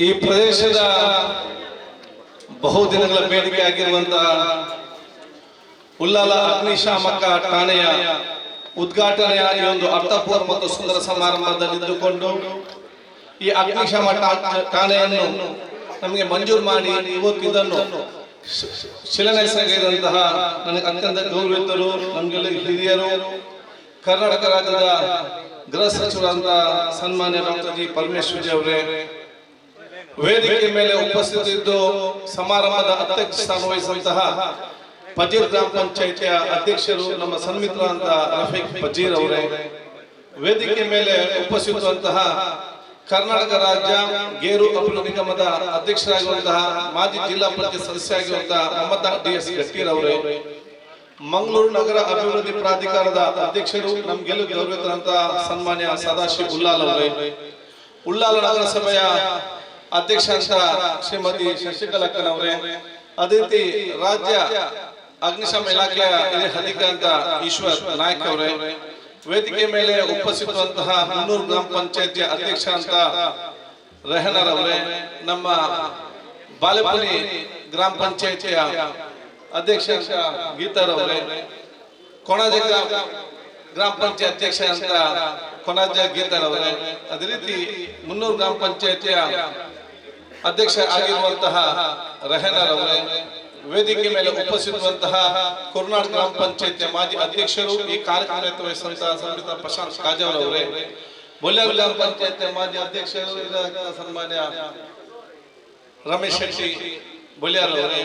ಈ ಪ್ರದೇಶದ ಬಹುದಿನಗಳ ಬೇಡಿಕೆ ಆಗಿರುವಂತಹ ಉಲ್ಲಾಲ ಅಗ್ನಿಶಾಮಕ ಠಾಣೆಯ ಉದ್ಘಾಟನೆಯ ಈ ಒಂದು ಅರ್ಥಪೂರ್ಣ ಮತ್ತು ಸುಂದರ ಸಮಾರಂಭದಲ್ಲಿದ್ದುಕೊಂಡು ಈ ಅಗ್ನಿಶಾಮ ಠಾಣೆಯನ್ನು ನಮಗೆ ಮಂಜೂರು ಮಾಡಿ ಇವತ್ತು ಇದನ್ನು ಶಿ- ಶಿಲಾನ್ಯಾಸಗೊಂಡಂತಹ ನನಗೆ ಅತ್ಯಂತ ಗೌರವಿತರು ನಮಗೆಲ್ಲ ಹಿರಿಯರು, ಕರ್ನಾಟಕ ರಾಜ್ಯದ ಗೃಹ ಸನ್ಮಾನ್ಯ ಡಾಕ್ಟರ್ ಜಿ. ಪರಮೇಶ್ವರಿ ಅವರೇ ವೇದಿಕೆ ಮೇಲೆ ಉಪಸ್ಥಿತಿದ್ದು ಸಮಾರಂಭದ ಅಧ್ಯಕ್ಷ ಸ್ಥಾನ ವಹಿಸುವಂತಹ ಪಜೀರ್ ಗ್ರಾಮ ಪಂಚಾಯಿತಿಯ ಅಧ್ಯಕ್ಷರು ನಮ್ಮ ಸನ್ಮಿತ್ರ ಅಂತ ರಫೀಕ್ ಪಜೀರ್ ಅವರೇ. ವೇದಿಕೆ ಮೇಲೆ ಉಪಸ್ಥಿತವಂತಹ ಕರ್ನಾಟಕ ರಾಜ್ಯ ಗೇರು ಅಭಿವೃದ್ಧಿ ನಿಗಮದ ಅಧ್ಯಕ್ಷರಾಗಿರುವಂತಹ ಮಾಜಿ ಜಿಲ್ಲಾ ಪಂಚಾಯತ್ ಸದಸ್ಯ ಆಗಿರುವಂತಹ ಮಮತಾ ಡಿ ಎಸ್ ಗಟ್ಟೀರ್ ಅವರೇ. ಮಂಗಳೂರು ನಗರ ಅಭಿವೃದ್ಧಿ ಪ್ರಾಧಿಕಾರದ ಅಧ್ಯಕ್ಷರು ನಮ್ಗೆಲ್ಲೂ ಗೌರವಿತರಂತಹ ಸನ್ಮಾನ್ಯ ಸದಾಶಿವ ಉಲ್ಲಾಲ್ ಅವರೇ. ಉಳ್ಳಾಲ ನಗರಸಭೆಯ ಅಧ್ಯಕ್ಷ ಶ್ರೀಮತಿ ಶಶಿಕಲಕ್ಕನವರೇ ಅದೇ ರೀತಿ ರಾಜ್ಯ ಅಗ್ನಿಶಾಮ ಇಲಾಖೆಯ ಅಂತ ಈಶ್ವರ್ ನಾಯಕ್ ಅವರೇ. ವೇದಿಕೆ ಮೇಲೆ ಉಪಸ್ಥಿತವಂತಹ ಮುನ್ನೂರು ಗ್ರಾಮ ಪಂಚಾಯತಿಯ ಅಧ್ಯಕ್ಷ ಅಂತ ರೆಹನರ್ ಅವರೇ. ನಮ್ಮ ಬಾಲೆಪಲ್ಲಿ ಗ್ರಾಮ ಪಂಚಾಯತಿಯ ಅಧ್ಯಕ್ಷ ಗೀತಾರವರೇ ಗೀತಾರ್ ಅವರೇ. ಕೊಣಾಜೆ ಗ್ರಾಮ ಪಂಚಾಯತ್ ಅಧ್ಯಕ್ಷ ಅಂತ ಕೊಣಾಜ ಗೀತಾರ್ ಅವರೇ. ಅದೇ ರೀತಿ ಮುನ್ನೂರು ಗ್ರಾಮ ಪಂಚಾಯತಿಯ ಅಧ್ಯಕ್ಷ ಆಗಿರುವಂತಹ ರೆಹನರ್ ಅವರೇ ವೇದಿಕೆ ಮೇಲೆ ಉಪಸ್ಥಿತಿರುವಂತಹ ಕುರುನಾಡ್ ಗ್ರಾಮ ಪಂಚಾಯತಿಯ ಮಾಜಿ ಅಧ್ಯಕ್ಷರು ಈ ಕಾರ್ಯಕ್ರಮ ವಹಿಸುವಂತಹ ಸಂಹಿತ ಪ್ರಶಾಂತ್ ಕಾಜಾವರ್ ಅವರೇ. ಬೊಲ್ಯಾರ್ ಗ್ರಾಮ ಪಂಚಾಯತಿಯ ಮಾಜಿ ಅಧ್ಯಕ್ಷರು ಸನ್ಮಾನ್ಯ ರಮೇಶ್ ಶೆಟ್ಟಿ ಬೊಲ್ಯಾರ್ ಅವರೇ.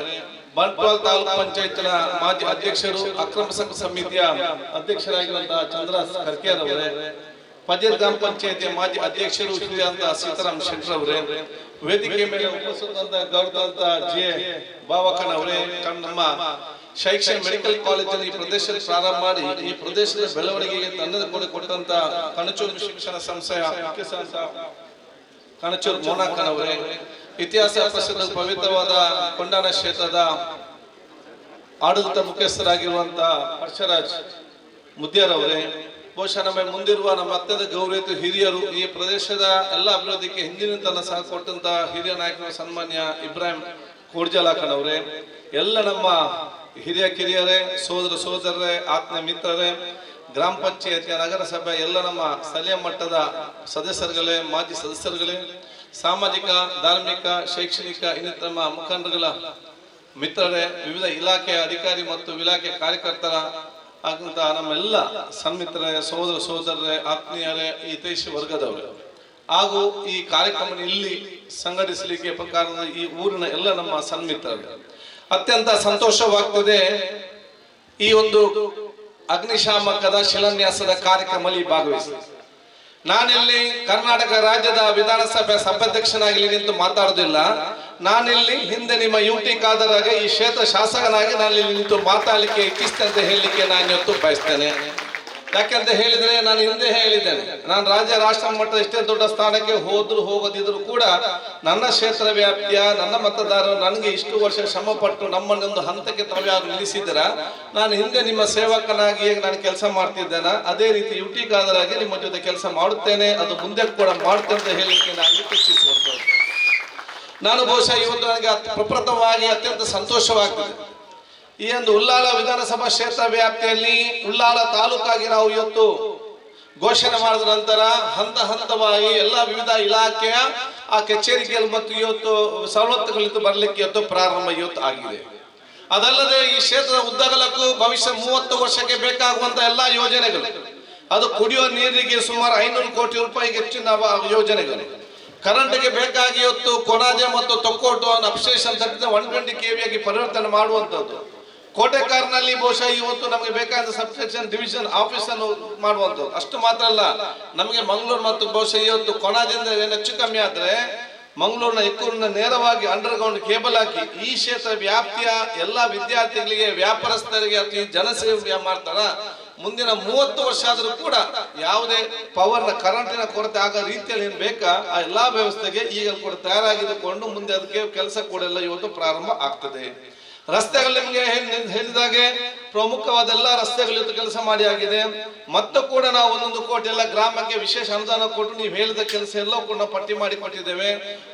ಬಂಟ್ವಾಲ್ ತಾಲೂಕು ಪಂಚಾಯತ್ನ ಮಾಜಿ ಅಧ್ಯಕ್ಷರು ಅಕ್ರಮ ಸಂಘ ಸಮಿತಿಯ ಅಧ್ಯಕ್ಷರಾಗಿರುವಂತಹ ಚಂದ್ರ ಕರ್ಕೇರ್ ಅವರೇ ಪಜೀರ್ ಗ್ರಾಮ ಪಂಚಾಯತ್ ಮಾಜಿ ಅಧ್ಯಕ್ಷರು ಶ್ರೀಯಂತ ಸೀತಾರಾಮ್ ಶೆಟ್ಟರ್ ಅವರೇ ವೇದಿಕೆ ಮೇಲೆ ಉಪಸ್ಥಿತಂತ ಗೌರವಂತ ಜೆ ಬಾವಕನ್ ಅವರೇ ನಮ್ಮ ಶೈಕ್ಷಣಿಕ ಮೆಡಿಕಲ್ ಕಾಲೇಜಲ್ಲಿ ಈ ಪ್ರದೇಶದಲ್ಲಿ ಪ್ರಾರಂಭ ಮಾಡಿ, ಈ ಪ್ರದೇಶದ ಬೆಳವಣಿಗೆಗೆ ತನ್ನದ ಕೊಡುಗೆ ಕೊಟ್ಟಂತ ಕಣಚೂರು ಶಿಕ್ಷಣ ಸಂಸ್ಥೆಯ ಕಣಚೂರು ಮೋನಾಕನ್ ಅವರೇ, ಇತಿಹಾಸ ಪ್ರಸಿದ್ಧ ಪವಿತ್ರವಾದ ಕೊಂಡಾನ ಕ್ಷೇತ್ರದ ಆಡಳಿತ ಮುಖ್ಯಸ್ಥರಾಗಿರುವಂತ ಹರ್ಷರಾಜ್ ಮುದ್ಯಾರ್ ಅವರೇ ಬಹುಶಃ ನಮ್ಮ ಮುಂದಿರುವ ನಮ್ಮ ಅತ್ಯಂತ ಗೌರವಿತ ಹಿರಿಯರು ಈ ಪ್ರದೇಶದ ಎಲ್ಲ ಅಭಿವೃದ್ಧಿಗೆ ಹಿಂದಿನಿಂದ ಸಹ ಕೊಟ್ಟಂತಹ ಹಿರಿಯ ನಾಯಕರು ಸನ್ಮಾನ್ಯ ಇಬ್ರಾಹಿಂ ಅವರೇ, ಎಲ್ಲ ನಮ್ಮ ಹಿರಿಯ ಕಿರಿಯರೇ, ಸೋದರ ಸೋದರರೇ ಆತ್ಮ ಮಿತ್ರರೇ, ಗ್ರಾಮ ಪಂಚಾಯತಿಯ ನಗರಸಭೆ, ಎಲ್ಲ ನಮ್ಮ ಸ್ಥಳೀಯ ಮಟ್ಟದ ಸದಸ್ಯರುಗಳೇ, ಮಾಜಿ ಸದಸ್ಯರುಗಳೇ, ಸಾಮಾಜಿಕ, ಧಾರ್ಮಿಕ, ಶೈಕ್ಷಣಿಕ ಇನ್ನಿತರ ಮುಖಂಡರುಗಳ ಮಿತ್ರರೇ, ವಿವಿಧ ಇಲಾಖೆಯ ಅಧಿಕಾರಿ ಮತ್ತು ಇಲಾಖೆ ಕಾರ್ಯಕರ್ತರ ಆಗಂತ ನಮ್ಮೆಲ್ಲ ಸನ್ಮಿತ್ರರೇ, ಸಹೋದರ ಸೋದರರೇ ಆತ್ಮೀಯರೇ ಹಿತೈಷಿ ವರ್ಗದವರು. ಹಾಗೂ ಈ ಕಾರ್ಯಕ್ರಮ ಇಲ್ಲಿ ಸಂಘಟಿಸಲಿಕ್ಕೆ ಪ್ರಕಾರದ ಈ ಊರಿನ ಎಲ್ಲ ನಮ್ಮ ಸನ್ಮಿತ್ರರು. ಅತ್ಯಂತ ಸಂತೋಷವಾಗ್ತದೆ ಈ ಒಂದು ಅಗ್ನಿಶಾಮಕದ ಶಿಲಾನ್ಯಾಸದ ಕಾರ್ಯಕ್ರಮದಲ್ಲಿ ಭಾಗವಹಿಸಿ. ನಾನಿಲ್ಲಿ ಕರ್ನಾಟಕ ರಾಜ್ಯದ ವಿಧಾನಸಭೆ ಸಭಾಧ್ಯಕ್ಷನಾಗಿ ನಿಂತು ಮಾತಾಡುದಿಲ್ಲ ನಾನಿಲ್ಲಿ ಹಿಂದೆ ನಿಮ್ಮ ಯು ಟಿ ಖಾದರಾಗ ಈ ಕ್ಷೇತ್ರ ಶಾಸಕನಾಗಿ ನಾನು ಇಲ್ಲಿ ನಿಂತು ಮಾತಾಡಲಿಕ್ಕೆ ಅಂತ ಹೇಳಲಿಕ್ಕೆ ನಾನು ಇವತ್ತು ಬಯಸ್ತೇನೆ. ಯಾಕೆಂತ ಹೇಳಿದ್ರೆ ನಾನು ಹಿಂದೆ ಹೇಳಿದ್ದೇನೆ. ನಾನು ರಾಜ್ಯ ರಾಷ್ಟ್ರ ಮಟ್ಟದ ಎಷ್ಟೇ ದೊಡ್ಡ ಸ್ಥಾನಕ್ಕೆ ಹೋದ್ರು ಹೋಗದಿದ್ರು ಕೂಡ ನನ್ನ ಕ್ಷೇತ್ರ ವ್ಯಾಪ್ತಿಯ, ನನ್ನ ಮತದಾರರು ನನಗೆ ಇಷ್ಟು ವರ್ಷ ಶ್ರಮ ಪಟ್ಟು ನಮ್ಮನ್ನೊಂದು ಹಂತಕ್ಕೆ ತಾವ್ಯಾರು ನಿಲ್ಲಿಸಿದ್ರ ನಾನು ಹಿಂದೆ ನಿಮ್ಮ ಸೇವಕನಾಗಿ ಹೇಗೆ ನಾನು ಕೆಲಸ ಮಾಡ್ತಿದ್ದೇನೆ? ಅದೇ ರೀತಿ ಯುಟಿ ಕಾದರಾಗಿ ನಿಮ್ಮ ಜೊತೆ ಕೆಲಸ ಮಾಡುತ್ತೇನೆ. ಅದು ಮುಂದೆ ಕೂಡ ಮಾಡ್ತೇನೆ ಅಂತ ಹೇಳಲಿಕ್ಕೆ ನಾನು ಇಚ್ಛಿಸುವಂಥದ್ದು ನಾನು ಬಹುಶಃ ಇವತ್ತು ನನಗೆ ಪ್ರಪ್ರಥಮವಾಗಿ ಅತ್ಯಂತ ಸಂತೋಷವಾಗ್ತದೆ. ಈ ಒಂದು ಉಲ್ಲಾಳ ವಿಧಾನಸಭಾ ಕ್ಷೇತ್ರ ವ್ಯಾಪ್ತಿಯಲ್ಲಿ ಉಲ್ಲಾಳ ತಾಲೂಕಾಗಿ ನಾವು ಇವತ್ತು ಘೋಷಣೆ ಮಾಡಿದ ನಂತರ ಹಂತ ಹಂತವಾಗಿ ಎಲ್ಲ ವಿವಿಧ ಇಲಾಖೆಯ ಆ ಕಚೇರಿಗಳು ಮತ್ತು ಇವತ್ತು ಸವಲತ್ತುಗಳಿಂದ ಬರಲಿಕ್ಕೆ ಇವತ್ತು ಪ್ರಾರಂಭ ಇವತ್ತು ಆಗಿದೆ. ಅದಲ್ಲದೆ ಈ ಕ್ಷೇತ್ರದ ಉದ್ದಗಲಕ್ಕೂ ಭವಿಷ್ಯ ಮೂವತ್ತು ವರ್ಷಕ್ಕೆ ಬೇಕಾಗುವಂತ ಎಲ್ಲಾ ಯೋಜನೆಗಳು. ಅದು ಕುಡಿಯುವ ನೀರಿಗೆ ಸುಮಾರು ಐನೂರು ಕೋಟಿ ರೂಪಾಯಿಗೆ ಹೆಚ್ಚಿನ ಯೋಜನೆಗಳು. ಕರೆಂಟ್ಗೆ ಬೇಕಾಗಿ ಇವತ್ತು ಕೊನಾಜೆ ಮತ್ತು ತೊಕ್ಕೋಟು ಅನ್ನು ಅಪ್ಸ್ಟೇಷನ್ ಒನ್ ಟ್ವೆಂಟಿ ಕೆ ಆಗಿ ಪರಿವರ್ತನೆ ಮಾಡುವಂಥದ್ದು. ಕೋಟೆಕಾರ್ನಲ್ಲಿ ಬಹುಶಃ ಇವತ್ತು ನಮಗೆ ಬೇಕಾದ ಸಬ್ಸ್ಟೇಷನ್ ಡಿವಿಷನ್ ಆಫೀಸ್ ಅನ್ನು ಮಾಡುವಂಥದ್ದು. ಅಷ್ಟು ಮಾತ್ರ ಅಲ್ಲ, ನಮಗೆ ಮಂಗಳೂರು ಮತ್ತು ಬಹುಶಃ ಇವತ್ತು ಕೊನಾಜೆಯಿಂದ ಏನು ಹೆಚ್ಚು ಕಮ್ಮಿ ಆದ್ರೆ ಮಂಗಳೂರಿನ ಎಕ್ಕೂರಿನ ನೇರವಾಗಿ ಅಂಡರ್ ಗ್ರೌಂಡ್ ಕೇಬಲ್ ಹಾಕಿ ಈ ಕ್ಷೇತ್ರ ವ್ಯಾಪ್ತಿಯ ಎಲ್ಲ ವಿದ್ಯಾರ್ಥಿಗಳಿಗೆ ವ್ಯಾಪಾರಸ್ಥರಿಗೆ ಅಥವಾ ಜನಸೇವೆ ಮಾಡ್ತಾರ ಮುಂದಿನ ಮೂವತ್ತು ವರ್ಷ ಆದರೂ ಕೂಡ ಯಾವುದೇ ಪವರ್ನ ಕರೆಂಟಿನ ಕೊರತೆ ಆಗೋ ರೀತಿಯಲ್ಲಿ ಏನು ಬೇಕಾ, ಆ ಎಲ್ಲಾ ವ್ಯವಸ್ಥೆಗೆ ಈಗ ಕೂಡ, ತಯಾರಾಗಿದ್ದುಕೊಂಡು ಮುಂದೆ ಅದಕ್ಕೆ ಕೆಲಸ ಕೂಡ ಎಲ್ಲ ಇವತ್ತು ಪ್ರಾರಂಭ ಆಗ್ತದೆ. ರಸ್ತೆಗಳು ನಿಮಗೆ ಹೇಳಿ- ಹೇಳಿದಾಗೆ ಪ್ರಮುಖವಾದ ಎಲ್ಲ ರಸ್ತೆಗಳು ಇವತ್ತು ಕೆಲಸ ಮಾಡಿ ಆಗಿದೆ. ಮತ್ತು ಕೂಡ ನಾವು ಒಂದೊಂದು ಕೋಟಿ ಎಲ್ಲ ಗ್ರಾಮಕ್ಕೆ ವಿಶೇಷ ಅನುದಾನ ಕೊಟ್ಟು ನೀವು ಹೇಳಿದ ಕೆಲಸ ಎಲ್ಲವೂ ಕೂಡ ನಾವು ಪಟ್ಟಿ ಮಾಡಿ ಕೊಟ್ಟಿದ್ದೇವೆ.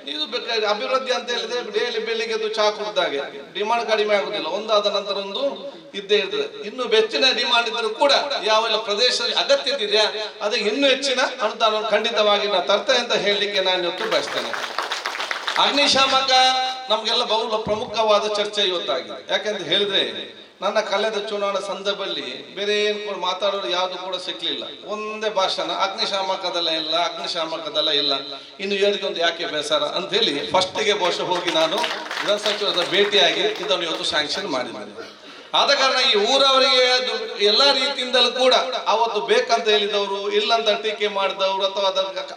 ಇದು ಬೇಕಾದ್ರೆ ಅಭಿವೃದ್ಧಿ ಅಂತ ಹೇಳಿದ್ರೆ ಡೈಲಿ ಬೆಳಿಗ್ಗೆ ಅದು ಚಾ ಕುಡ್ದಾಗೆ ಡಿಮಾಂಡ್ ಕಡಿಮೆ ಆಗುದಿಲ್ಲ. ಒಂದಾದ ನಂತರ ಒಂದು ಇದ್ದೇ ಇರ್ತದೆ. ಇನ್ನು ಹೆಚ್ಚಿನ ಡಿಮಾಂಡ್ ಇದ್ರೂ ಕೂಡ ಯಾವೆಲ್ಲ ಪ್ರದೇಶದಲ್ಲಿ ಅಗತ್ಯತೆ ಇದೆಯಾ ಅದಕ್ಕೆ ಇನ್ನೂ ಹೆಚ್ಚಿನ ಅನುದಾನ ಖಂಡಿತವಾಗಿ ನಾವು ತರ್ತೇನೆ ಅಂತ ಹೇಳಲಿಕ್ಕೆ ನಾನು ಇವತ್ತು ಬಯಸ್ತೇನೆ. ಅಗ್ನಿಶಾಮಕ ನಮ್ಗೆಲ್ಲ ಬಹು ಪ್ರಮುಖವಾದ ಚರ್ಚೆ ಇವತ್ತಾಗಿದೆ. ಯಾಕೆಂತ ಹೇಳಿದ್ರೆ, ನನ್ನ ಕಳೆದ ಚುನಾವಣಾ ಸಂದರ್ಭದಲ್ಲಿ ಬೇರೆ ಏನು ಕೂಡ ಮಾತಾಡೋರು ಯಾವುದು ಕೂಡ ಸಿಕ್ಲಿಲ್ಲ. ಒಂದೇ ಭಾಷಣ, ಅಗ್ನಿಶಾಮಕದಲ್ಲ ಇಲ್ಲ ಅಗ್ನಿಶಾಮಕದಲ್ಲ ಇಲ್ಲ. ಇನ್ನು ಒಂದು ಯಾಕೆ ಬೇಸರ ಅಂತ ಹೇಳಿ ಫಸ್ಟಿಗೆ ಬಹುಶಃ ಹೋಗಿ ನಾನು ಗೃಹ ಸಚಿವರ ಭೇಟಿಯಾಗಿ ಇದನ್ನು ಇವತ್ತು ಸ್ಯಾಂಕ್ಷನ್ ಮಾಡಿದ್ದೇನೆ. ಆದ ಕಾರಣ ಈ ಊರವರಿಗೆ ಎಲ್ಲ ರೀತಿಯಿಂದಲೂ ಕೂಡ ಅವತ್ತು ಬೇಕಂತ ಹೇಳಿದವರು, ಇಲ್ಲಂತ ಟೀಕೆ ಮಾಡಿದವರು, ಅಥವಾ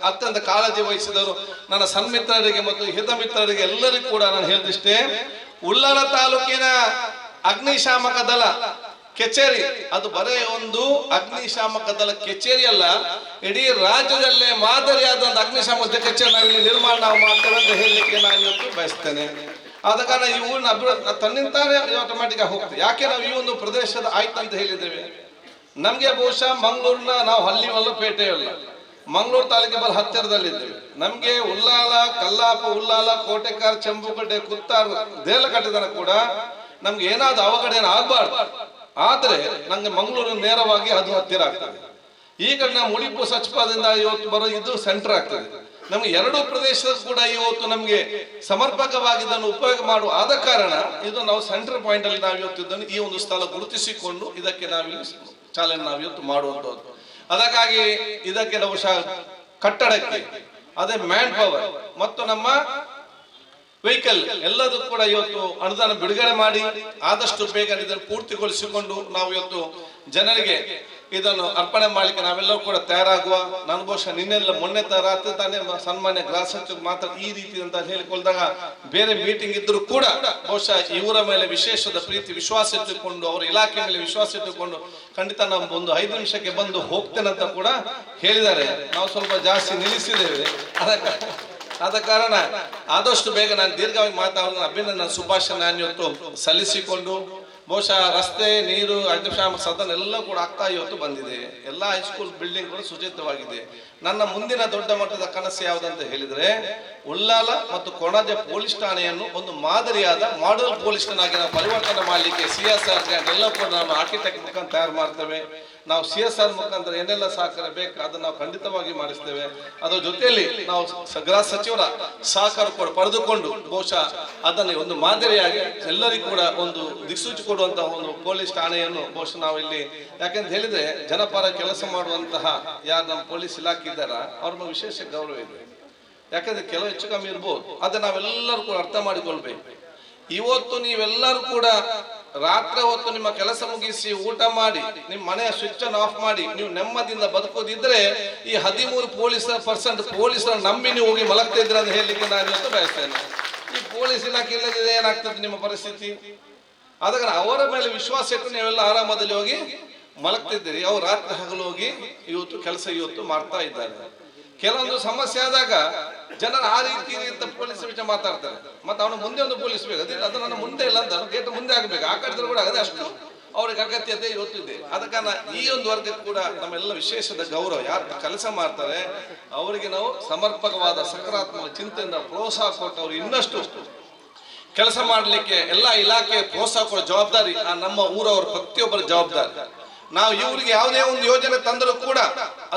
ಅತ್ಯಂತ ಕಾಳಜಿ ವಹಿಸಿದವರು, ನನ್ನ ಸನ್ಮಿತ್ರರಿಗೆ ಮತ್ತು ಹಿತಮಿತ್ರರಿಗೆ ಎಲ್ಲರಿಗೂ ಕೂಡ ನಾನು ಹೇಳಿದಿಷ್ಟೇ, ಉಳ್ಳಾಲ ತಾಲೂಕಿನ ಅಗ್ನಿಶಾಮಕ ದಳ, ಕಚೇರಿ, ಅದು ಬರೇ ಒಂದು ಅಗ್ನಿಶಾಮಕ ದಳ ಕಚೇರಿ ಅಲ್ಲ, ಇಡೀ ರಾಜ್ಯದಲ್ಲೇ ಮಾದರಿಯಾದ ಒಂದು ಅಗ್ನಿಶಾಮಕ ಕಚೇರಿ ಇಲ್ಲಿ ನಿರ್ಮಾಣ ನಾವು ಮಾಡ್ತೇವೆ ಅಂತ ಹೇಳಲಿಕ್ಕೆ ನಾನು ಇವತ್ತು ಬಯಸ್ತೇನೆ. ಆದ ಕಾರಣ ಅಭಿವೃದ್ಧಿ ತನ್ನಿಂತಾನೇ ಆಟೋಮ್ಯಾಟಿಕ್ ಹೋಗ್ತದೆ ಯಾಕೆ ನಾವು ಈ ಒಂದು ಪ್ರದೇಶದ ಆಯ್ತು ಅಂತ ಹೇಳಿದ್ದೇವೆ? ನಮ್ಗೆ ಬಹುಶಃ ಮಂಗಳೂರಿನ ನಾವು ಹಲ್ಲಿವಲ್ಲ ಪೇಟೆಯಲ್ಲ. ಮಂಗಳೂರು ತಾಲೂಕಿಗೆ ಬಲ್ ಹತ್ತಿರದಲ್ಲಿದ್ದೇವೆ. ನಮ್ಗೆ ಉಲ್ಲಾಲ ಕಲ್ಲಾಪ ಉಲ್ಲಾಲ ಕೋಟೆಕಾರ್, ಚಂಬುಕಟ್ಟೆ, ಕುತ್ತಾರ್ ದೇಲ ಕಟ್ಟಿದನ ಕೂಡ ನಮ್ಗೆ ಏನಾದ್ರು ಅವಘಡ ಆಗ್ಬಾರ್ದು. ಆದ್ರೆ ನಂಗೆ ಮಂಗಳೂರು ನೇರವಾಗಿ ಅದು ಹತ್ತಿರ ಆಗ್ತದೆ. ಈಗ ನಾವು ಉಳಿಪು ಸಚಿವದಿಂದ ಇವತ್ತು ಬರೋ ಇದು ಸೆಂಟರ್ ಆಗ್ತದೆ. ನಮ್ಗೆ ಎರಡು ಪ್ರದೇಶದ ಕೂಡ ಇವತ್ತು ನಮ್ಗೆ ಸಮರ್ಪಕವಾಗಿ ಇದನ್ನು ಉಪಯೋಗ ಮಾಡುವ ಆದ ಕಾರಣ ಇದು ನಾವು ಸೆಂಟ್ರಲ್ ಪಾಯಿಂಟ್ ಅಲ್ಲಿ ನಾವು ಇವತ್ತು ಇದನ್ನು ಈ ಒಂದು ಸ್ಥಳ ಗುರುತಿಸಿಕೊಂಡು ಇದಕ್ಕೆ ನಾವಿಲ್ಲಿ ಚಾಲನೆ ನಾವು ಇವತ್ತು ಮಾಡುವಂತದ್ದು ಅದಕ್ಕಾಗಿ ಇದಕ್ಕೆ ನಾವು ಕಟ್ಟಡಕ್ಕೆ, ಅದೇ ಮ್ಯಾನ್ ಪವರ್ ಮತ್ತು ನಮ್ಮ ವೆಹಿಕಲ್ ಎಲ್ಲದೂ ಕೂಡ ಇವತ್ತು ಅನುದಾನ ಬಿಡುಗಡೆ ಮಾಡಿ, ಆದಷ್ಟು ಬೇಗ ಇದನ್ನು ಪೂರ್ತಿಗೊಳಿಸಿಕೊಂಡು ನಾವು ಇವತ್ತು ಜನರಿಗೆ ಇದನ್ನು ಅರ್ಪಣೆ ಮಾಡಲಿಕ್ಕೆ ನಾವೆಲ್ಲರೂ ಕೂಡ ತಯಾರಾಗುವ ನಾನು ಬಹುಶಃ ನಿನ್ನೆಲ್ಲ ಮೊನ್ನೆ ರಾತ್ರಿ ತಾನೇ ಸನ್ಮಾನ್ಯ ಗೃಹ ಸಚಿವರು ಮಾತ್ರ ಈ ರೀತಿ ಅಂತ ಹೇಳಿಕೊಳ್ದಾಗ ಬೇರೆ ಮೀಟಿಂಗ್ ಇದ್ದರೂ ಕೂಡ ಬಹುಶಃ ಇವರ ಮೇಲೆ ವಿಶೇಷದ ಪ್ರೀತಿ, ವಿಶ್ವಾಸ ಇಟ್ಟುಕೊಂಡು, ಅವರ ಇಲಾಖೆ ಮೇಲೆ ವಿಶ್ವಾಸ ಇಟ್ಟುಕೊಂಡು ಖಂಡಿತ ನಾವು ಒಂದು ಐದು ನಿಮಿಷಕ್ಕೆ ಬಂದು ಹೋಗ್ತೇನೆ ಅಂತ ಕೂಡ ಹೇಳಿದ್ದಾರೆ. ನಾವು ಸ್ವಲ್ಪ ಜಾಸ್ತಿ ನಿಲ್ಲಿಸಿದ್ದೇವೆ. ಅದಕ್ಕೆ ಆದ ಕಾರಣ ಆದಷ್ಟು ಬೇಗ ನಾನು ದೀರ್ಘವಾಗಿ ಮಾತಾಡೋದು ಅಭಿನಂದನ, ಶುಭಾಶಯ ನಾನು ಇವತ್ತು ಸಲ್ಲಿಸಿಕೊಂಡು ಬಹುಶಃ ರಸ್ತೆ, ನೀರು ಅಗ್ನಿಶಾಮಕ ಸದನ ಎಲ್ಲ ಕೂಡ ಆಗ್ತಾ ಇವತ್ತು ಬಂದಿದೆ. ಎಲ್ಲ ಹೈಸ್ಕೂಲ್ ಬಿಲ್ಡಿಂಗ್ ಕೂಡ ಸುಚಿತವಾಗಿದೆ ನನ್ನ ಮುಂದಿನ ದೊಡ್ಡ ಮಟ್ಟದ ಕನಸು ಯಾವುದಂತ ಹೇಳಿದ್ರೆ, ಉಳ್ಳಾಲ ಮತ್ತು ಕೊಣಾಜೆ ಪೊಲೀಸ್ ಠಾಣೆಯನ್ನು ಒಂದು ಮಾದರಿಯಾದ ಮಾಡೆಲ್ ಪೊಲೀಸ್ ಠಾಣೆಯಾಗಿ ನಾವು ಪರಿವರ್ತನೆ ಮಾಡಲಿಕ್ಕೆ ಸಿ ಎಸ್ ಆರ್ ಎಲ್ಲ ಕೂಡ ನಾನು ಆರ್ಕಿಟೆಕ್ಟ್ ಮುಖಾಂತರ ತಯಾರು ಮಾಡ್ತೇವೆ. ನಾವು ಸಿ ಎಸ್ ಆರ್ ಮುಖಾಂತರ ಏನೆಲ್ಲ ಸಹಕಾರ ಬೇಕು ಅದನ್ನು ನಾವು ಖಂಡಿತವಾಗಿ ಮಾಡಿಸ್ತೇವೆ. ಅದರ ಜೊತೆಯಲ್ಲಿ ನಾವು ಗೃಹ ಸಚಿವರ ಸಹಕಾರ ಕೂಡ ಪಡೆದುಕೊಂಡು ಬಹುಶಃ ಅದನ್ನು ಒಂದು ಮಾದರಿಯಾಗಿ ಎಲ್ಲರಿಗೂ ಕೂಡ ಒಂದು ದಿಕ್ಸೂಚಿ ಕೊಡುವಂತಹ ಒಂದು ಪೊಲೀಸ್ ಠಾಣೆಯನ್ನು ಬಹುಶಃ ನಾವು ಇಲ್ಲಿ ಯಾಕೆಂತ ಹೇಳಿದ್ರೆ ಜನಪರ ಕೆಲಸ ಮಾಡುವಂತಹ ಯಾರು ನಮ್ಮ ಪೊಲೀಸ್ ಇಲಾಖೆ ಇದ್ದಾರ, ಅವ್ರ ವಿಶೇಷ ಗೌರವ ಇದೆ. ಯಾಕಂದ್ರೆ ಕೆಲವು ಹೆಚ್ಚು ಕಮ್ಮಿ ಇರ್ಬೋದು. ಅದನ್ನ ನಾವೆಲ್ಲರೂ ಕೂಡ ಅರ್ಥ ಮಾಡಿಕೊಳ್ಬೇಕು. ಇವತ್ತು ನೀವೆಲ್ಲರೂ ಕೂಡ ರಾತ್ರಿ ಹೊತ್ತು ನಿಮ್ಮ ಕೆಲಸ ಮುಗಿಸಿ ಊಟ ಮಾಡಿ, ನಿಮ್ಮ ಮನೆಯ ಸ್ವಿಚ್ ಅನ್ನು ಆಫ್ ಮಾಡಿ, ನೀವು ನೆಮ್ಮದಿಯಿಂದ ಬದುಕೋದಿದ್ರೆ ಈ ಹದಿಮೂರು ಪೊಲೀಸ್ ಪರ್ಸೆಂಟ್ ಪೊಲೀಸರ ನಂಬಿ ನೀವು ಹೋಗಿ ಮಲಗ್ತಾ ಇದ್ರ ಅಂತ ಹೇಳಲಿಕ್ಕೆ ನಾನು ಇವತ್ತು ಬಯಸ್ತೇನೆ. ಈ ಪೊಲೀಸ್ ಇಲಾಖೆ ಇಲ್ಲದಿದ್ರೆ ಏನಾಗ್ತದೆ ನಿಮ್ಮ ಪರಿಸ್ಥಿತಿ? ಅದಕ್ಕೆ ಅವರ ಮೇಲೆ ವಿಶ್ವಾಸ ಇಟ್ಟು ನೀವೆಲ್ಲ ಆರಾಮದಲ್ಲಿ ಹೋಗಿ ಮಲಗ್ತಿದ್ದೀರಿ. ಅವ್ರು ರಾತ್ರಿ ಹಗಲು ಹೋಗಿ ಇವತ್ತು ಕೆಲಸ ಇವತ್ತು ಮಾಡ್ತಾ ಇದ್ದಾರೆ. ಕೆಲವೊಂದು ಸಮಸ್ಯೆ ಆದಾಗ ಜನರು ಆ ರೀತಿ ಅಂತ ಪೊಲೀಸ್ ವಿಷಯ ಮಾತಾಡ್ತಾರೆ. ಮತ್ತೆ ಅವನು ಮುಂದೆ ಒಂದು ಪೊಲೀಸ್ ಬೇಕು. ಅದೇ ಅದು ನನ್ನ ಮುಂದೆ ಇಲ್ಲ ಅಂತ ಗೇಟ್ ಮುಂದೆ ಆಗಬೇಕು. ಆ ಕಡೆ ಕೂಡ ಅದೇ ಅಷ್ಟು ಅವ್ರಿಗೆ ಅಗತ್ಯತೆ ಇವತ್ತಿದೆ ಆದ ಈ ಒಂದು ವರ್ಗಕ್ಕೆ ಕೂಡ ನಮ್ಮೆಲ್ಲ ವಿಶೇಷದ ಗೌರವ. ಯಾರು ಕೆಲಸ ಮಾಡ್ತಾರೆ, ಅವರಿಗೆ ನಾವು ಸಮರ್ಪಕವಾದ ಸಕಾರಾತ್ಮಕ ಚಿಂತೆಯಿಂದ ಪ್ರೋತ್ಸಾಹ ಕೊಟ್ಟು ಅವ್ರು ಇನ್ನಷ್ಟು ಕೆಲಸ ಮಾಡಲಿಕ್ಕೆ ಎಲ್ಲ ಇಲಾಖೆ ಪ್ರೋತ್ಸಾಹ ಕೊಡೋ ಜವಾಬ್ದಾರಿ ಆ ನಮ್ಮ ಊರವ್ರ ಪ್ರತಿಯೊಬ್ಬರ ಜವಾಬ್ದಾರಿ. ನಾವು ಇವರಿಗೆ ಯಾವುದೇ ಒಂದು ಯೋಜನೆ ತಂದರೂ ಕೂಡ,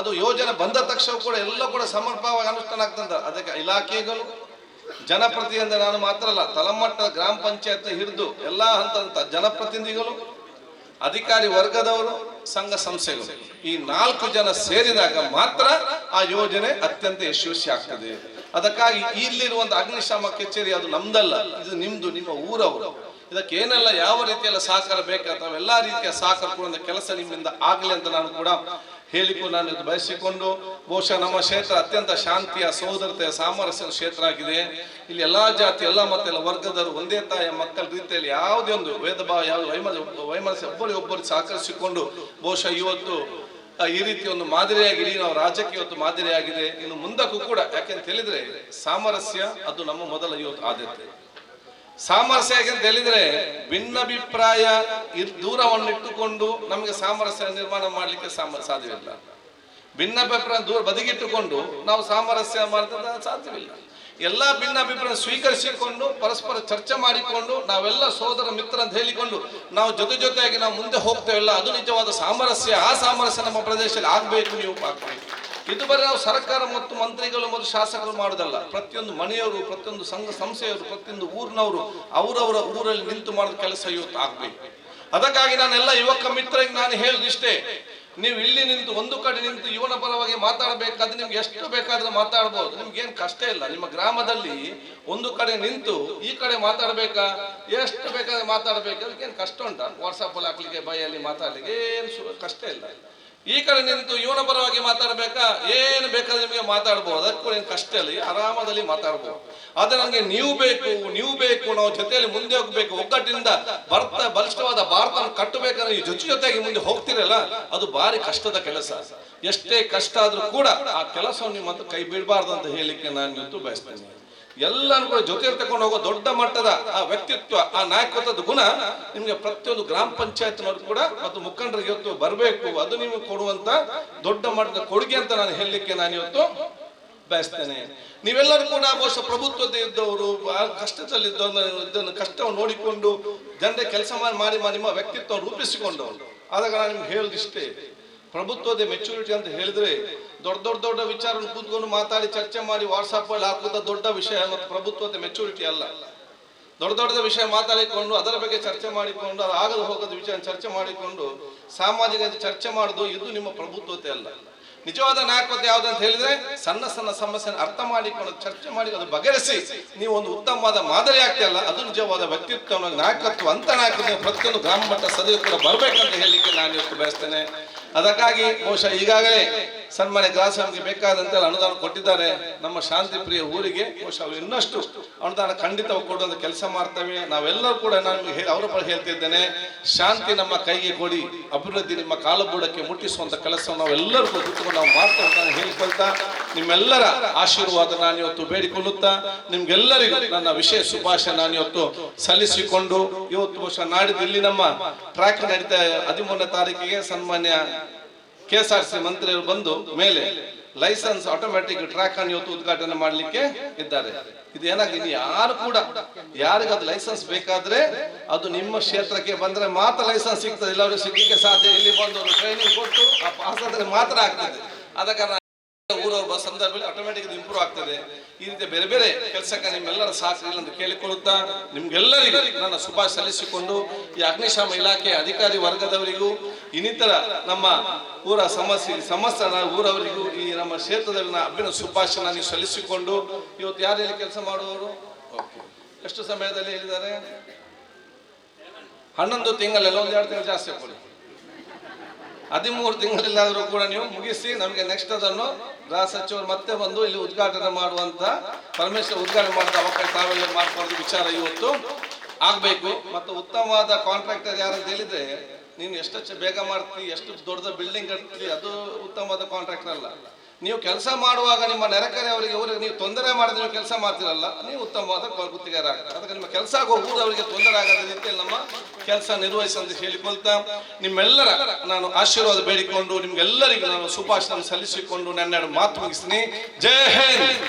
ಅದು ಯೋಜನೆ ಬಂದ ತಕ್ಷಣ ಕೂಡ ಎಲ್ಲ ಕೂಡ ಸಮರ್ಪಕವಾಗಿ ಅನುಷ್ಠಾನ ಆಗ್ತದೆ ಅದಕ್ಕೆ ಇಲಾಖೆಗಳು ಜನಪ್ರತಿನಿಧಿ ನಾನು ಮಾತ್ರ ಅಲ್ಲ ತಳಮಟ್ಟದ ಗ್ರಾಮ ಪಂಚಾಯತ್ ಹಿಡಿದು ಎಲ್ಲ ಹಂತ ಜನಪ್ರತಿನಿಧಿಗಳು, ಅಧಿಕಾರಿ ವರ್ಗದವರು, ಸಂಘ ಸಂಸ್ಥೆಗಳು, ಈ ನಾಲ್ಕು ಜನ ಸೇರಿದಾಗ ಮಾತ್ರ ಆ ಯೋಜನೆ ಅತ್ಯಂತ ಯಶಸ್ವಿ ಆಗ್ತದೆ. ಅದಕ್ಕಾಗಿ ಇಲ್ಲಿರುವಂತ ಅಗ್ನಿಶಾಮಕ ಕಚೇರಿ ಅದು ನಮ್ದಲ್ಲ, ಇದು ನಿಮ್ದು, ನಿಮ್ಮ ಊರವರು. ಇದಕ್ಕೆ ಏನೆಲ್ಲ ಯಾವ ರೀತಿಯೆಲ್ಲ ಸಹಕಾರ ಬೇಕಾದ ಎಲ್ಲ ರೀತಿಯ ಸಹಕಾರ ಕೂಡ ಕೆಲಸ ನಿಮ್ಮಿಂದ ಆಗಲಿ ಅಂತ ನಾನು ಕೂಡ ಹೇಳಿಕೊ ನಾನು ಇದು ಬಯಸಿಕೊಂಡು, ಬಹುಶಃ ನಮ್ಮ ಕ್ಷೇತ್ರ ಅತ್ಯಂತ ಶಾಂತಿಯ, ಸಹೋದರತೆಯ, ಸಾಮರಸ್ಯದ ಕ್ಷೇತ್ರ ಆಗಿದೆ. ಇಲ್ಲಿ ಎಲ್ಲಾ ಜಾತಿ, ಎಲ್ಲ ಮತ್ತೆ ಎಲ್ಲ ವರ್ಗದವರು ಒಂದೇ ತಾಯಿಯ ಮಕ್ಕಳ ರೀತಿಯಲ್ಲಿ ಯಾವುದೇ ಒಂದು ವೇದ ಭಾವ ಯಾವ ವೈಮನ ವೈಮನಸ್ಯ ಒಬ್ಬರಿ ಒಬ್ಬರು ಸಹಕರಿಸಿಕೊಂಡು, ಬಹುಶಃ ಇವತ್ತು ಈ ರೀತಿ ಒಂದು ಮಾದರಿಯಾಗಿ ಇಡೀ ನಾವು ರಾಜ್ಯಕ್ಕೆ ಇವತ್ತು ಮಾದರಿಯಾಗಿದೆ. ಇನ್ನು ಮುಂದಕ್ಕೂ ಕೂಡ, ಯಾಕೆಂತ ಹೇಳಿದ್ರೆ ಸಾಮರಸ್ಯ, ಅದು ನಮ್ಮ ಮೊದಲ ಇವತ್ತು ಆದ್ಯತೆ. ಸಾಮರಸ್ಯ ಅಂತ ಹೇಳಿದ್ರೆ ಭಿನ್ನಾಭಿಪ್ರಾಯ ದೂರವನ್ನಿಟ್ಟುಕೊಂಡು ನಮಗೆ ಸಾಮರಸ್ಯ ನಿರ್ಮಾಣ ಮಾಡಲಿಕ್ಕೆ ಸಾಧ್ಯವಿಲ್ಲ. ಭಿನ್ನಾಭಿಪ್ರಾಯ ದೂರ ಬದಿಗಿಟ್ಟುಕೊಂಡು ನಾವು ಸಾಮರಸ್ಯ ಮಾಡಿದ್ರೆ ಸಾಧ್ಯವಿಲ್ಲ. ಎಲ್ಲ ಭಿನ್ನಾಭಿಪ್ರಾಯ ಸ್ವೀಕರಿಸಿಕೊಂಡು, ಪರಸ್ಪರ ಚರ್ಚೆ ಮಾಡಿಕೊಂಡು, ನಾವೆಲ್ಲ ಸೋದರ ಮಿತ್ರ ಅಂತ ಹೇಳಿಕೊಂಡು ನಾವು ಜೊತೆ ಜೊತೆಯಾಗಿ ನಾವು ಮುಂದೆ ಹೋಗ್ತೇವಲ್ಲ, ಅದು ನಿಜವಾದ ಸಾಮರಸ್ಯ. ಆ ಸಾಮರಸ್ಯ ನಮ್ಮ ಪ್ರದೇಶದಲ್ಲಿ ಆಗಬೇಕು ನೀವು ಆಗಬೇಕು ಇದು ಬರೀ ನಾವು ಸರ್ಕಾರ ಮತ್ತು ಮಂತ್ರಿಗಳು ಮತ್ತು ಶಾಸಕರು ಮಾಡೋದಲ್ಲ. ಪ್ರತಿಯೊಂದು ಮನೆಯವರು, ಪ್ರತಿಯೊಂದು ಸಂಘ ಸಂಸ್ಥೆಯವರು, ಪ್ರತಿಯೊಂದು ಊರಿನವರು ಅವರವರ ಊರಲ್ಲಿ ನಿಂತು ಮಾಡಿದ ಕೆಲಸ ಇವತ್ತು ಆಗ್ಬೇಕು. ಅದಕ್ಕಾಗಿ ನಾನೆಲ್ಲ ಯುವಕ ಮಿತ್ರರಿಗೆ ನಾನು ಹೇಳುದಿಷ್ಟೇ ನೀವು ಇಲ್ಲಿ ನಿಂತು ಒಂದು ಕಡೆ ನಿಂತು ಇವನ ಪರವಾಗಿ ಮಾತಾಡಬೇಕಾದ್ರೆ ನಿಮ್ಗೆ ಎಷ್ಟು ಬೇಕಾದ್ರೂ ಮಾತಾಡ್ಬೋದು. ನಿಮ್ಗೇನು ಕಷ್ಟ ಇಲ್ಲ. ನಿಮ್ಮ ಗ್ರಾಮದಲ್ಲಿ ಒಂದು ಕಡೆ ನಿಂತು ಈ ಕಡೆ ಮಾತಾಡಬೇಕಾ? ಎಷ್ಟು ಬೇಕಾದ್ರೆ ಮಾತಾಡಬೇಕು. ಏನ್ ಕಷ್ಟ ಉಂಟಾ? ವಾಟ್ಸಪ್ಪಲ್ಲಿ ಹಾಕ್ಲಿಕ್ಕೆ ಬೈಯಲ್ಲಿ ಮಾತಾಡ್ಲಿಕ್ಕೆ ಏನು ಕಷ್ಟ ಇಲ್ಲ. ಈ ಕಡೆ ನಿಂತು ಇವನ ಪರವಾಗಿ ಮಾತಾಡ್ಬೇಕಾ? ಏನು ಬೇಕಾದ್ರೆ ನಿಮಗೆ ಮಾತಾಡ್ಬೋದು. ಅದಕ್ಕೂ ಏನು ಕಷ್ಟ ಇಲ್ಲ ಈ ಆರಾಮದಲ್ಲಿ ಮಾತಾಡ್ಬೋದು. ಆದ್ರೆ ನನಗೆ ನೀವು ಬೇಕು ನೀವು ಬೇಕು ನಾವು ಜೊತೆಯಲ್ಲಿ ಮುಂದೆ ಹೋಗ್ಬೇಕು. ಒಗ್ಗಟ್ಟಿನಿಂದ ಭಾರತ ಬಲಿಷ್ಠವಾದ ಭಾರತ ಕಟ್ಟಬೇಕಂದ್ರೆ ಈ ಜೊತೆ ಜೊತೆಗೆ ಮುಂದೆ ಹೋಗ್ತಿರಲ್ಲ, ಅದು ಭಾರಿ ಕಷ್ಟದ ಕೆಲಸ. ಎಷ್ಟೇ ಕಷ್ಟ ಆದ್ರೂ ಕೂಡ ಆ ಕೆಲಸವನ್ನು ನಿಮ್ಮ ಕೈ ಬಿಡಬಾರ್ದು ಅಂತ ಹೇಳಿಕ್ಕೆ ನಾನು ಇವತ್ತು ಬಯಸ್ತೇನೆ. ಎಲ್ಲರೂ ಕೂಡ ಜೊತೆ ತಗೊಂಡು ಹೋಗೋ ದೊಡ್ಡ ಮಟ್ಟದ ಆ ವ್ಯಕ್ತಿತ್ವ, ಆ ನಾಯಕತ್ವದ ಗುಣ ನಿಮಗೆ ಪ್ರತಿಯೊಂದು ಗ್ರಾಮ ಪಂಚಾಯತ್ನವ್ರು ಕೂಡ ಮತ್ತು ಮುಖಂಡರಿಗೆ ಇವತ್ತು ಬರಬೇಕು. ಅದು ನಿಮಗೆ ಕೊಡುವಂತ ದೊಡ್ಡ ಮಟ್ಟದ ಕೊಡುಗೆ ಅಂತ ನಾನು ಹೇಳಲಿಕ್ಕೆ ನಾನು ಇವತ್ತು ಬಯಸ್ತೇನೆ. ನೀವೆಲ್ಲರೂ ಕೂಡ ಬಹುಶಃ ಪ್ರಭುತ್ವದ ಇದ್ದವರು ಕಷ್ಟದಲ್ಲಿ ಇದನ್ನು ಕಷ್ಟವನ್ನು ನೋಡಿಕೊಂಡು ಜನರ ಕೆಲಸ ಮಾಡಿ ಮಾಡಿ ನಿಮ್ಮ ವ್ಯಕ್ತಿತ್ವ ರೂಪಿಸಿಕೊಂಡವರು. ಆದಾಗ ನಾನು ನಿಮ್ಗೆ ಹೇಳೋದಿಷ್ಟೇ ಪ್ರಭುತ್ವದ ಮೆಚುರಿಟಿ ಅಂತ ಹೇಳಿದ್ರೆ ದೊಡ್ಡ ದೊಡ್ಡ ದೊಡ್ಡ ವಿಚಾರ ಕೂತ್ಕೊಂಡು ಮಾತಾಡಿ, ಚರ್ಚೆ ಮಾಡಿ ವಾಟ್ಸಪ್ ಅಲ್ಲಿ ಹಾಕುವಂತ ದೊಡ್ಡ ವಿಷಯ ಮತ್ತು ಪ್ರಭುತ್ವತೆ ಮೆಚುರಿಟಿ ಅಲ್ಲ. ದೊಡ್ಡ ದೊಡ್ಡ ವಿಷಯ ಮಾತಾಡಿಕೊಂಡು, ಅದರ ಬಗ್ಗೆ ಚರ್ಚೆ ಮಾಡಿಕೊಂಡು, ಅದು ಆಗದು ಹೋಗದ ವಿಚಾರ ಚರ್ಚೆ ಮಾಡಿಕೊಂಡು ಸಾಮಾಜಿಕ ಚರ್ಚೆ ಮಾಡುದು ಇದು ನಿಮ್ಮ ಪ್ರಭುತ್ವತೆ ಅಲ್ಲ. ನಿಜವಾದ ನಾಯಕತ್ವ ಯಾವ್ದು ಅಂತ ಹೇಳಿದ್ರೆ, ಸಣ್ಣ ಸಣ್ಣ ಸಮಸ್ಯೆ ಅರ್ಥ ಮಾಡಿಕೊಂಡು, ಚರ್ಚೆ ಮಾಡಿ, ಅದು ಬಗೆಹರಿಸಿ, ನೀವು ಒಂದು ಉತ್ತಮವಾದ ಮಾದರಿ ಆಗ್ತಿಯಲ್ಲ, ಅದು ನಿಜವಾದ ವ್ಯಕ್ತಿತ್ವ ನಾಯಕತ್ವ ಅಂತ ನಾಯಕತ್ವ ಪ್ರತಿಯೊಂದು ಗ್ರಾಮ ಮಟ್ಟ ಸದಸ್ಯರು ಕೂಡ ಬರ್ಬೇಕಂತ ಹೇಳಲಿಕ್ಕೆ ನಾನು ಇವತ್ತು ಬಯಸ್ತೇನೆ. ಅದಕ್ಕಾಗಿ ಬಹುಶಃ ಈಗಾಗಲೇ ಸನ್ಮಾನ್ಯ ಗ್ರಾಸಂಗೆ ಬೇಕಾದಂತೆ ಅನುದಾನ ಕೊಟ್ಟಿದ್ದಾರೆ. ನಮ್ಮ ಶಾಂತಿ ಪ್ರಿಯ ಊರಿಗೆ ಬಹುಶಃ ಅವ್ರು ಇನ್ನಷ್ಟು ಅನುದಾನ ಖಂಡಿತವಾಗಿ ಕೊಡುವಂತ ಕೆಲಸ ಮಾಡ್ತೇವೆ. ನಾವೆಲ್ಲರೂ ಕೂಡ ನಾನು ಅವರ ಪರ ಹೇಳ್ತಿದ್ದೇನೆ ಶಾಂತಿ ನಮ್ಮ ಕೈಗೆ ಕೊಡಿ, ಅಭಿವೃದ್ಧಿ ನಿಮ್ಮ ಕಾಲಬೂಡಕ್ಕೆ ಮುಟ್ಟಿಸುವಂತ ಕೆಲಸವನ್ನು ನಾವೆಲ್ಲರೂ ಕೂಡ ನಾವು ಮಾಡ್ತೇವೆ ಹೇಳ್ಕೊಳ್ತಾ, ನಿಮ್ಮೆಲ್ಲರ ಆಶೀರ್ವಾದ ನಾನು ಇವತ್ತು ಬೇಡಿಕೊಳ್ಳುತ್ತಾ, ನಿಮ್ಗೆಲ್ಲರಿಗೂ ನನ್ನ ವಿಶೇಷ ಶುಭಾಶಯ ನಾನು ಇವತ್ತು ಸಲ್ಲಿಸಿಕೊಂಡು, ಇವತ್ತು ಬಹುಶಃ ನಾಡಿದ್ದು ಇಲ್ಲಿ ನಮ್ಮ ಟ್ರ್ಯಾಕ್ ನಡೀತಾ, ಹದಿಮೂರನೇ ತಾರೀಕಿಗೆ ಸನ್ಮಾನ್ಯ ಕೆ ಎಸ್ ಸಿ ಮಂತ್ರಿಯವರು ಬಂದು ಮೇಲೆ ಲೈಸೆನ್ಸ್ ಆಟೋಮ್ಯಾಟಿಕ್ ಟ್ರ್ಯಾಕ್ ಅನ್ನು ಇವತ್ತು ಉದ್ಘಾಟನೆ ಮಾಡಲಿಕ್ಕೆ ಇದ್ದಾರೆ. ಇದು ಏನಾಗಿದೆ ಯಾರು ಕೂಡ ಯಾರಿಗಾದ್ರು ಲೈಸೆನ್ಸ್ ಬೇಕಾದ್ರೆ ಅದು ನಿಮ್ಮ ಕ್ಷೇತ್ರಕ್ಕೆ ಬಂದ್ರೆ ಮಾತ್ರ ಲೈಸೆನ್ಸ್ ಸಿಗ್ತದೆ. ಎಲ್ಲರೂ ಸಿಗ್ಲಿಕ್ಕೆ ಸಾಧ್ಯ ಇಲ್ಲಿ. ಬಂದವರು ಟ್ರೈನಿಂಗ್ ಕೊಟ್ಟು, ಆ ಪಾಸ್ ಆದ್ರೆ ಮಾತ್ರ ಆಗ್ತದೆ. ಆದ ಕಾರಣ ಊರವ್ರ ಬಸ್ ಸಂದರ್ಭದಲ್ಲಿ ಆಟೋಮೆಟಿಕ್ ಇಂಪ್ರೂವ್ ಆಗ್ತದೆ. ಈ ರೀತಿ ಬೇರೆ ಬೇರೆ ಕೆಲಸಕ್ಕೆ ನಿಮ್ಮೆಲ್ಲರ ಅಂತ ಕೇಳಿಕೊಳ್ಳುತ್ತಾ ನಿಮ್ಗೆಲ್ಲರಿಗೂ ನನ್ನ ಶುಭ ಸಲ್ಲಿಸಿಕೊಂಡು ಈ ಅಗ್ನಿಶಾಮ ಇಲಾಖೆ ಅಧಿಕಾರಿ ವರ್ಗದವರಿಗೂ, ಇನ್ನಿತರ ನಮ್ಮ ಊರ ಸಮಸ್ಯೆ, ಸಮಸ್ತ ಊರವರಿಗೂ ಈ ನಮ್ಮ ಕ್ಷೇತ್ರದಲ್ಲಿನ ಅಭಿನ ಶುಭಾಶಯ ನೀವು ಸಲ್ಲಿಸಿಕೊಂಡು ಇವತ್ತು ಯಾರು ಕೆಲಸ ಮಾಡುವವರು? ಎಷ್ಟು ಸಮಯದಲ್ಲಿ ಹೇಳಿದ್ದಾರೆ? ಹನ್ನೊಂದು ತಿಂಗಳೆಲ್ಲ, ಒಂದು ಎರಡು ತಿಂಗಳು ಜಾಸ್ತಿ ಕೊಡಿ ಹದಿಮೂರು ತಿಂಗಳಿಲ್ಲಾದರೂ ಕೂಡ ನೀವು ಮುಗಿಸಿ ನಮಗೆ ನೆಕ್ಸ್ಟ್ ಅದನ್ನು ಗೃಹ ಸಚಿವರು ಮತ್ತೆ ಬಂದು ಇಲ್ಲಿ ಉದ್ಘಾಟನೆ ಮಾಡುವಂತ, ಪರಮೇಶ್ವರ್ ಉದ್ಘಾಟನೆ ಮಾಡಿದ ಅವಕಾಶ ತಾವೆಲ್ಲ ಮಾಡ್ಕೊಳ್ಳೋದು ವಿಚಾರ ಇವತ್ತು ಆಗಬೇಕು. ಮತ್ತು ಉತ್ತಮವಾದ ಕಾಂಟ್ರಾಕ್ಟರ್ ಯಾರು ಹೇಳಿದ್ರೆ, ನೀನು ಎಷ್ಟು ಬೇಗ ಮಾಡ್ತೀನಿ ಎಷ್ಟು ದೊಡ್ಡದ ಬಿಲ್ಡಿಂಗ್ ಕಟ್ತೀವಿ ಅದು ಉತ್ತಮವಾದ ಕಾಂಟ್ರಾಕ್ಟರ್ ಅಲ್ಲ. ನೀವು ಕೆಲಸ ಮಾಡುವಾಗ ನಿಮ್ಮ ನೆರೆಕರೆಯವರಿಗೆ ಅವರಿಗೆ ನೀವು ತೊಂದರೆ ಮಾಡಿದ್ರೆ ನೀವು ಕೆಲಸ ಮಾಡ್ತಿರಲ್ಲ, ನೀವು ಉತ್ತಮವಾದ ಗುತ್ತಿಗೆರಾಗ್ತಾರೆ ಅದಕ್ಕೆ ನಿಮ್ಮ ಕೆಲಸ ಹೋಗುವುದು ಅವರಿಗೆ ತೊಂದರೆ ಆಗದ ರೀತಿಯಲ್ಲಿ ನಮ್ಮ ಕೆಲಸ ನಿರ್ವಹಿಸಂತ ಹೇಳಿಕೊಳ್ತಾ, ನಿಮ್ಮೆಲ್ಲರ ನಾನು ಆಶೀರ್ವಾದ ಬೇಡಿಕೊಂಡು, ನಿಮ್ಗೆಲ್ಲರಿಗೂ ನಾನು ಶುಭಾಶಯ ಸಲ್ಲಿಸಿಕೊಂಡು ನನ್ನೆರಡು ಮಾತು ಮುಗಿಸ್ತೀನಿ. ಜೈ ಹಿಂದ್!